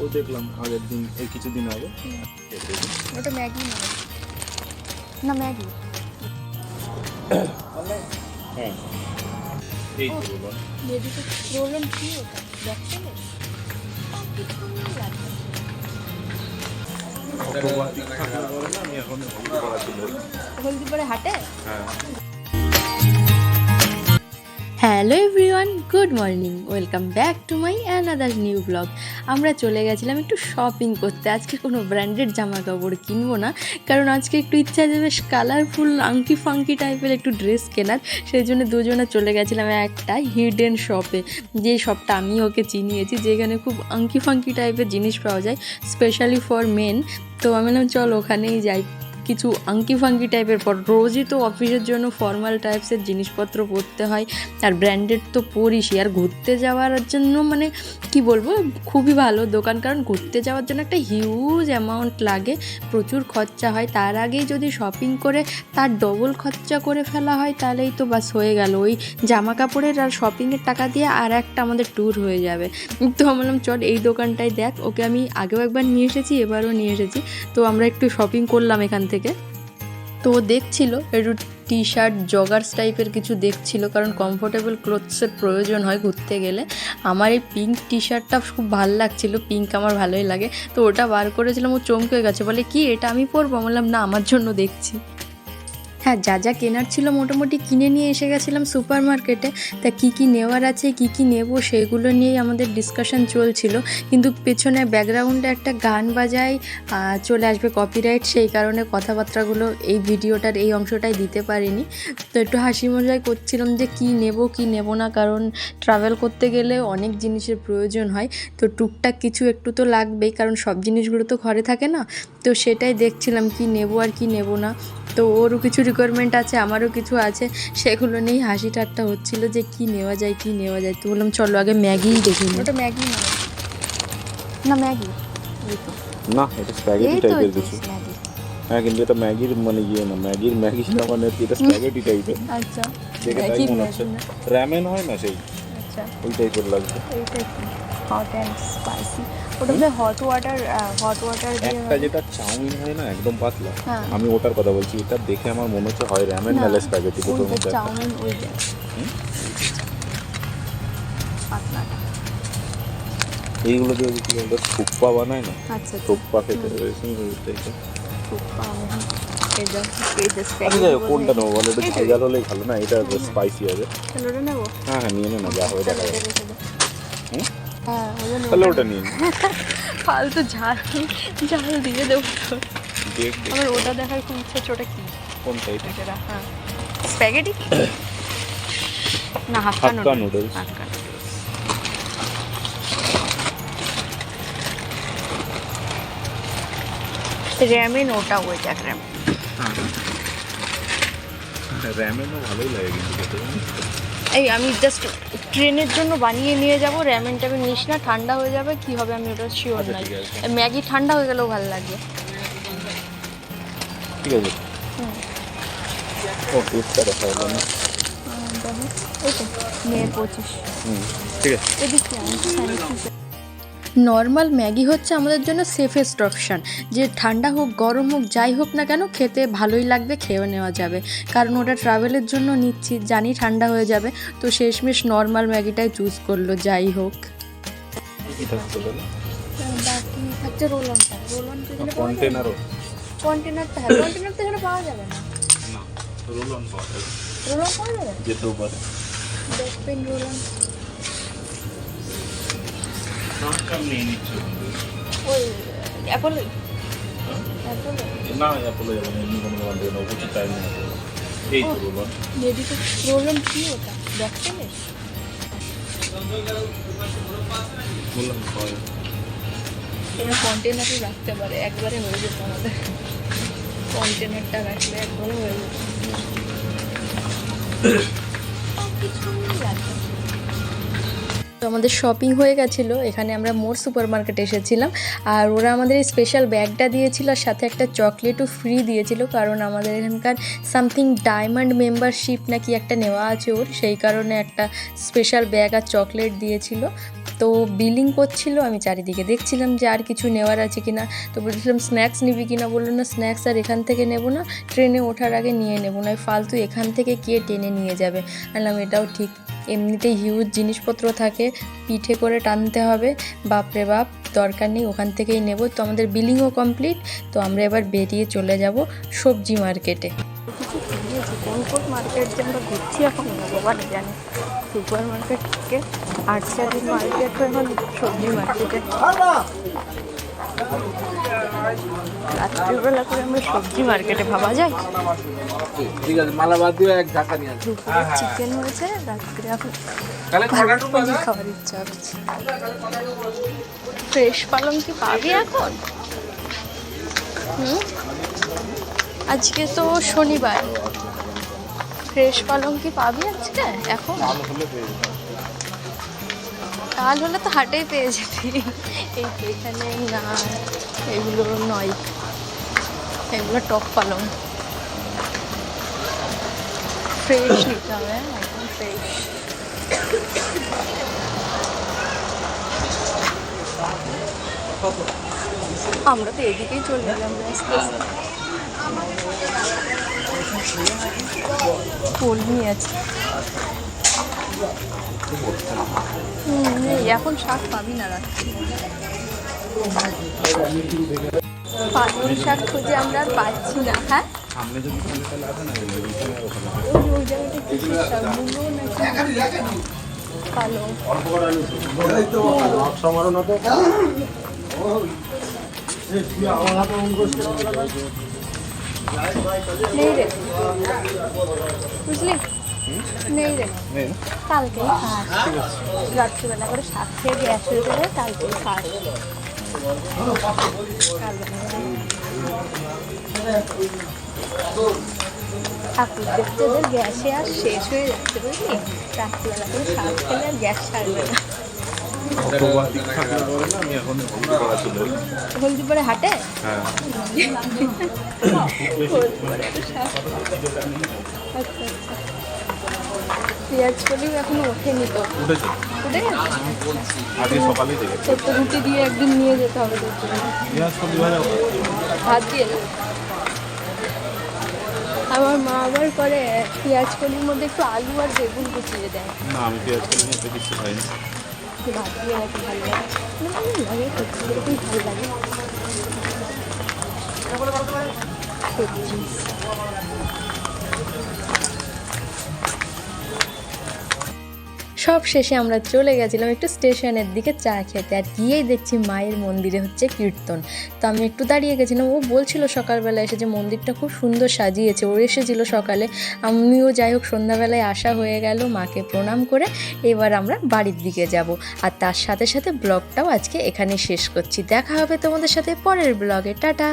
ও দেখলাম আগের দিন এই কিছুদিন আগে। ওটা ম্যাগি না না ম্যাগি। হ্যাঁ। এই মেডিকেল প্রবলেম কি ওটা? হলদিপাড়ে হাটে? হ্যাঁ। Hello everyone, good morning. Welcome back to my another new blog. আমরা চলে গেছিলাম একটু শপিং করতে। আজকে কোনো ব্র্যান্ডেড জামা কাপড় কিনবো না, কারণ আজকে একটু ইচ্ছা আছে বেশ কালারফুল আঙ্কি ফাঙ্কি টাইপের একটু ড্রেস কেনার। সেই জন্য দুজনে চলে গেছিলাম একটা হিডেন শপে যে শপটা আমি ওকে চিনিয়েছি, যেখানে খুব আঙ্কি ফাঙ্কি টাইপের জিনিস পাওয়া যায় স্পেশালি ফর মেন তো আমি বললাম, চল ওখানেই যাই। কিছু আঙ্কি ফাঙ্কি টাইপের পর রোজই তো অফিসের জন্য ফর্মাল টাইপসের জিনিসপত্র পরতে হয়। আর ব্র্যান্ডেড তো পরিসই। আর ঘুরতে যাওয়ার জন্য মানে কি বলব, খুবই ভালো দোকান। কারণ ঘুরতে যাওয়ার জন্য একটা হিউজ অ্যামাউন্ট লাগে, প্রচুর খরচা হয়। তার আগেই যদি শপিং করে, তার ডবল খরচা করে ফেলা হয়, তাহলেই তো বাস হয়ে গেল। ওই জামা কাপড়ের আর শপিংয়ের টাকা দিয়ে আর একটা আমাদের ট্যুর হয়ে যাবে। তো আমি বললাম, চল এই দোকানটায় দেখ, ওকে আমি আগেও একবার নিয়ে এসেছি, এবারও নিয়ে এসেছি। তো আমরা একটু শপিং করলাম এখান থেকে তো ও দেখছিল, একটু টি শার্ট জগার্স টাইপের কিছু দেখছিল, কারণ কমফোর্টেবল ক্লোথসের প্রয়োজন হয় ঘুরতে গেলে। আমার এই পিঙ্ক টি শার্টটা খুব ভালো লাগছিল পিঙ্ক আমার ভালোই লাগে। তো ওটা বার করেছিলাম, ও চমকে গেছে, বলে, কি এটা আমি পরবো? বললাম, না, আমার জন্য দেখছি। হ্যাঁ যা যা কেনার ছিল মোটামুটি কিনে নিয়ে এসে গেছিলাম সুপার মার্কেটে তা কী কী নেওয়ার আছে, কী কী নেব সেগুলো নিয়েই আমাদের ডিসকাশন চলছিল। কিন্তু পেছনে ব্যাকগ্রাউন্ডে একটা গান বাজায় চলে আসবে কপিরাইট সেই কারণে কথাবার্তাগুলো এই ভিডিওটার এই অংশটাই দিতে পারিনি। তো একটু হাসি মজাই করছিলাম যে কি নেব কি নেব না, কারণ ট্রাভেল করতে গেলে অনেক জিনিসের প্রয়োজন হয়। তো টুকটাক কিছু একটু তো লাগবেই, কারণ সব জিনিসগুলো তো ঘরে থাকে না। তো সেটাই দেখছিলাম কি নেব আর কি নেব না। তো ওরও কিছু রিকোয়ারমেন্ট আছে আমারও কিছু আছে। সেগুলো নিয়েই হাসি ঠাট্টা হচ্ছিল যে কি নেওয়া যায় কি নেওয়া যায়। তো বললাম চলো আগে ম্যাগিই দেখি ওটা ম্যাগি না না ম্যাগি। না এটা স্প্যাগেটি তো টাইপের কিছু। হ্যাঁ কিন্তু এটা ম্যাগির মানে ইয়ে না ম্যাগির ম্যাগি না মানে এটা স্প্যাগেটি টাইপের আচ্ছা। দেখে তাই মনে হচ্ছে। ম্যাগি র্যামেন হয় না সেই? আচ্ছা। ওই টাইপের লাগছে এইটা হট অ্যান্ড স্পাইসি ওটা বোধহয় হট ওয়াটার হট ওয়াটার দিয়ে একটা যেটা চাউমিন হয় না একদম পাতলা। হ্যাঁ। আমি ওটার কথা বলছি এটা দেখে আমার মনে হচ্ছে হয় র্যামেন না, নাহলে স্প্যাগেটি দুটোর মধ্যে চাউমিন হুম? পাতলাটা এইগুলো দিয়ে কি বলতো থুপ্পা বানায় না? আচ্ছা থুপ্পা খেতে রয়েছে যে আচ্ছা কোনটা নেব বলো? এটা ঝাল হলেই ভালো না? এটা স্পাইসি তাহলে ওটা নেব। হ্যাঁ হ্যাঁ নিয়ে নে না যা হবে দেখা যাবে? হ্যাঁ ওটা নেব। তাহলে ওটা নিয়ে নে ফালতু ঝাল ঝাল দিয়ে দেবো তো। দেখ দেখ আমার ওটা দেখার খুব ইচ্ছা হচ্ছে ওটা কি কোনটা এটা সেটা হ্যাঁ স্প্যাগেটি না hakka hakka noodles noodles hakka ramen ওটা ওইটা র্যাম র্যামেনও ভালোই লাগে কিন্তু খেতে জানিস তো? এই আমি জাস্ট ট্রেনের জন্য বানিয়ে নিয়ে যাব র্যামেন ট্যামেন নিস না ঠান্ডা হয়ে যাবে কি হবে আমি ওটা শিওর আচ্ছা, নাই। ম্যাগি ঠান্ডা হয়ে গেলেও ভালো লাগে। ঠিক আছে। হুম। ও টেস্টটা দেখা না পঁচিশ। ঠিক আছে। নর্মাল ম্যাগি হচ্ছে আমাদের জন্য সেফেস্ট অপশান যে ঠান্ডা হোক গরম হোক যাই হোক না কেন খেতে ভালোই লাগবে খেয়ে নেওয়া যাবে। কারণ ওটা ট্রাভেলের জন্য নিচ্ছি জানি ঠান্ডা হয়ে যাবে। তো শেষমেশ নর্মাল ম্যাগিটাই চুজ করল যাই হোক। থাকছে তাহলে রোলনটা কন্টেনারও কন্টেনারটা হ্যাঁ এখানে পাওয়া যাবে না। না পাওয়া যাবে রোলন পাওয়া যাবে? যেতেও পারে ডস্টবিন রোলন অ্যাপল না অ্যাপলে যাবে না এমনি কোনো দোকান থেকে নেব প্রচুর টাইম নেই এই তো রোল মেডিকেল রোলন কি ওটা? দেখতে বললাম কন্টেনারও রাখতে পারে একবারে হয়ে যেত আমাদের। কন্টেনারটা রাখলে একবারে হয়ে যেত। আমাদের শপিং হয়ে গেছিল, এখানে আমরা মোর সুপার মার্কেটে এসেছিলাম। আর ওরা আমাদের স্পেশাল ব্যাগটা দিয়েছিল আর সাথে একটা চকলেটও ফ্রি দিয়েছিল, কারণ আমাদের এখানকার সামথিং ডায়মন্ড মেম্বারশিপ নাকি একটা নেওয়া আছে ওর, সেই কারণে একটা স্পেশাল ব্যাগ আর চকলেট দিয়েছিল। তো বিলিং করছিল, আমি চারিদিকে দেখছিলাম যে আর কিছু নেওয়ার আছে কি না তো বলছিলাম স্ন্যাক্স নিবি কি না বলল, না স্ন্যাক্স আর এখান থেকে নেব না ট্রেনে ওঠার আগে নিয়ে নেব না ফালতু এখান থেকে কে টেনে নিয়ে যাবে? বললাম, এটাও ঠিক। এমনিতেই হিউজ জিনিসপত্র থাকে পিঠে করে টানতে হবে বাপরে বাপ দরকার নেই ওখান থেকেই নেব। তো আমাদের বিলিংও কমপ্লিট তো আমরা এবার বেরিয়ে চলে যাব সবজি মার্কেটে কোন কোন মার্কেট যে আমরা ঘুরছি এখন ভগবান জানে। সুপার মার্কেট থেকে আটচারির মার্কেট এখন সবজি মার্কেটে রাত্রিবেলা করে আমরা সবজি মার্কেটে ভাবা যায়? ঠিক আছে মালা বাদ দিয়ে এক ঢাকা নিয়ে আসবে। চিকেন হয়েছে রাত্রে এখন খাওয়ার ইচ্ছা হচ্ছে ফ্রেশ পালং কি পাবি এখন? হুম? আজকে তো শনিবার। ফ্রেশ পালং কি পাবি আজকে? এখন? কাল হলে তো হাটেই পেয়ে যাবি। এই এখানে না এগুলো নয়। এগুলো টপ পালং। ফ্রেশ নিতে হবে হ্যাঁ, একদম ফ্রেশ আমরা তো এদিকেই চলে গেলাম কলমি আছে। এখন শাক পাবি না রাত্রি। পালং শাক খুঁজে আমরা পাচ্ছি না হ্যাঁ? বুঝলি? নেই রে। কালকেই খাস। রাত্রিবেলা করে শাক খেয়ে গ্যাস হয়ে যাবে কালকেই খাস। ঠাকুর দেখতে ওদের গ্যাসে আর শেষ হয়ে যাচ্ছে বুঝলি? রাত্রিবেলা করে শাক খেলে আর গ্যাস ছাড়বে না। আমি এখন করা হাটে? হ্যাঁ। আচ্ছা আচ্ছা। পেঁয়াজ কলিও এখনও ওঠেনি তো। উঠেছে? উঠে গেছে? আজকে সকালেই দেখেছি। তোর তো রুটি দিয়ে একদিন নিয়ে যেতে হবে তোর জন্য। পেঁয়াজ কলি ভাজা ভাত দিয়ে না আমার মা আবার করে পেঁয়াজ কলির মধ্যে একটু আলু আর বেগুন কুচিয়ে দেয়। না আমি পেঁয়াজ কলি নিয়ে তো কিছু খাইনি। একটু ভাত দিয়ে নাকি ভালো লাগে। না, ভালো লাগে ভালো লাগে। সব শেষে আমরা চলে গেছিলাম একটু স্টেশনের দিকে চা খেতে আর গিয়েই দেখছি মায়ের মন্দিরে হচ্ছে কীর্তন। তো আমি একটু দাঁড়িয়ে গেছিলাম, ও বলছিল সকালবেলা এসে যে মন্দিরটা খুব সুন্দর সাজিয়েছে, ও এসেছিল সকালে। আমিও যাই হোক, সন্ধ্যাবেলায় আসা হয়ে গেল মাকে প্রণাম করে, এবার আমরা বাড়ির দিকে যাব। আর তার সাথে সাথে ব্লগটাও আজকে এখানে শেষ করছি। দেখা হবে তোমাদের সাথে পরের ব্লগে। টাটা!